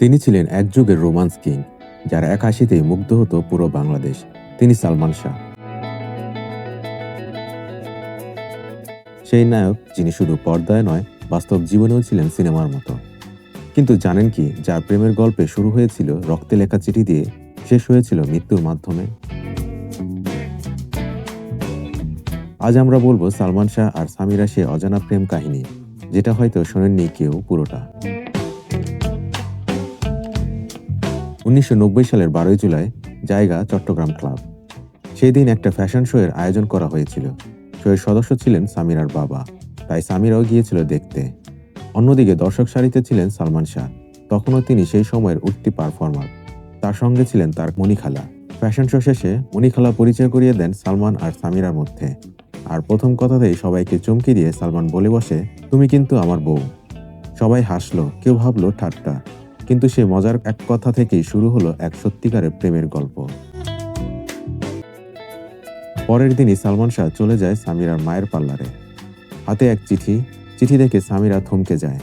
তিনি ছিলেন এক যুগের রোমান্স কিং, যার এক মুগ্ধ হতো পুরো বাংলাদেশ। তিনি সালমান শাহ। সেই নায়ক, যিনি শুধু পর্দায় নয়, বাস্তব জীবনেও ছিলেন সিনেমার মতো। কিন্তু জানেন কি, যার প্রেমের গল্পে শুরু হয়েছিল রক্তে লেখা চিঠি দিয়ে, শেষ হয়েছিল মৃত্যুর মাধ্যমে। আজ আমরা বলব সালমান শাহ আর সামিরা সে অজানা প্রেম কাহিনী, যেটা হয়তো শোনেননি কেউ পুরোটা। উনিশশো নব্বই সালের বারোই জুলাই জায়গা চট্টগ্রাম ক্লাব। সেই দিন একটা ফ্যাশন শো এর আয়োজন করা হয়েছিল। শোয়ের সদস্য ছিলেন সামিরার বাবা। তাই সামিরাও গিয়েছিল দেখতে। অন্যদিকে দর্শক সারিতে ছিলেন সালমান শাহ। তখনও তিনি সেই সময়ের উঠতি পারফর্মার। তার সঙ্গে ছিলেন তার মণিখালা। ফ্যাশন শো শেষে মণিখালা পরিচয় করিয়ে দেন সালমান আর সামিরার মধ্যে। আর প্রথম কথাতেই সবাইকে চমকে দিয়ে সালমান বলে বসে, তুমি কিন্তু আমার বউ। সবাই হাসলো, কেউ ভাবলো, ঠাট্টা। কিন্তু সে মজার এক কথা থেকেই শুরু হলো এক সত্যিকারের প্রেমের গল্প। পরের দিনই সালমান শাহ চলে যায় সামিরার মায়ের পার্লারে। হাতে এক চিঠি চিঠি দেখে সামিরা থমকে যায়,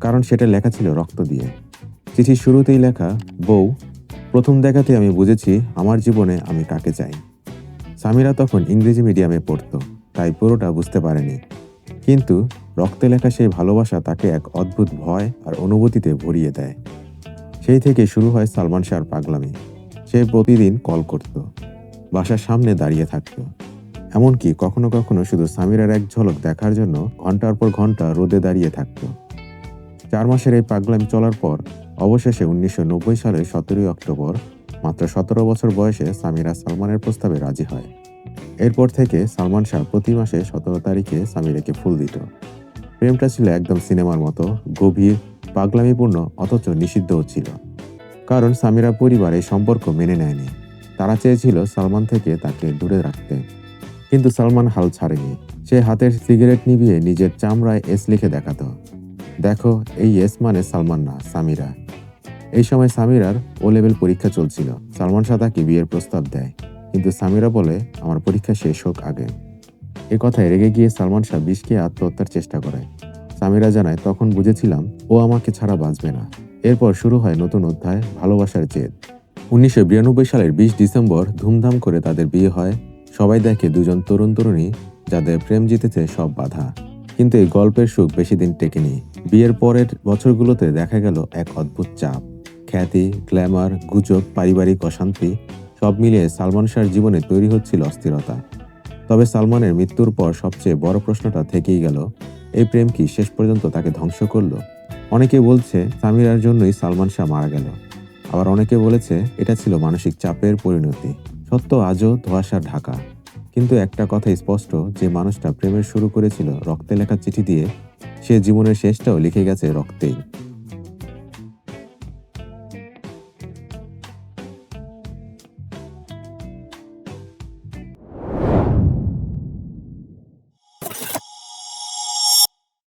কারণ সেটা লেখা ছিল রক্ত দিয়ে। চিঠির শুরুতেই লেখা, বউ, প্রথম দেখাতে আমি বুঝেছি আমার জীবনে আমি কাকে চাই। সামিরা তখন ইংরেজি মিডিয়ামে পড়তো, তাই পুরোটা বুঝতে পারেনি। কিন্তু রক্তে লেখা সেই ভালোবাসা তাকে এক অদ্ভুত ভয় আর অনুভূতিতে ভরিয়ে দেয়। সেই থেকে শুরু হয় সালমান শাহর পাগলামি। সে প্রতিদিন কল করত, বাসার সামনে দাঁড়িয়ে থাকতো। এমনকি কখনো কখনো শুধু সামিরার এক ঝলক দেখার জন্য ঘণ্টার পর ঘণ্টা রোদে দাঁড়িয়ে থাকতো। চার মাসের এই পাগলামি চলার পর অবশেষে উনিশশো সালের সতেরোই অক্টোবর, মাত্র সতেরো বছর বয়সে সামিরা সালমানের প্রস্তাবে রাজি হয়। এরপর থেকে সালমান শাহ প্রতি মাসে সতেরো তারিখে সামিরাকে ফুল দিত। প্রেমটা ছিল একদম সিনেমার মতো, গভীর পাগলামিপূর্ণ, অথচ নিষিদ্ধও ছিল। কারণ সামিরা পরিবার এই সম্পর্ক মেনে নেয়নি। তারা চেয়েছিল সালমান থেকে তাকে দূরে রাখতে। কিন্তু সালমান হাল ছাড়েনি। সে হাতের সিগারেট নিভিয়ে নিজের চামড়ায় এস লিখে দেখাতো। দেখো, এই এস মানে সালমান না, সামিরা। এই সময় সামিরার ও লেভেল পরীক্ষা চলছিল। সালমান শাহ তাকে বিয়ের প্রস্তাব দেয়? কিন্তু সামিরা বলে, আমার পরীক্ষা শেষ হোক আগে। এ কথায় রেগে গিয়ে সালমান শাহ বিষকে আত্মহত্যার চেষ্টা করে সামিরা জানায়, তখন বুঝেছিলাম ও আমাকে ছাড়া বাঁচবে না। এরপর শুরু হয় নতুন অধ্যায়, ভালোবাসার জেদ। উনিশশো বিরানব্বই সালের বিশ ডিসেম্বর ধুমধাম করে তাদের বিয়ে হয়। সবাই দেখে দুজন তরুণ তরুণী যাদের প্রেম জিতেছে সব বাধা। কিন্তু এই গল্পের সুখ বেশি দিন টেকেনি। বিয়ের পরের বছরগুলোতে দেখা গেল এক অদ্ভুত চাপ। খ্যাতি, গ্ল্যামার, গুজব, পারিবারিক অশান্তি সব মিলিয়ে সালমান শাহর জীবনে তৈরি হচ্ছিল অস্থিরতা। তবে সালমানের মৃত্যুর পর সবচেয়ে বড় প্রশ্নটা থেকেই গেল এই প্রেম কি শেষ পর্যন্ত তাকে ধ্বংস করল? অনেকে বলছে সামিরার জন্যই সালমান শাহ মারা গেল। আবার অনেকে বলেছে এটা ছিল মানসিক চাপের পরিণতি। সত্য আজও ধোয়াশার ঢাকা। কিন্তু একটা কথা স্পষ্ট, যে মানুষটা প্রেমের শুরু করেছিল রক্তে লেখা চিঠি দিয়ে, সে জীবনের শেষটাও লিখে গেছে রক্তেই।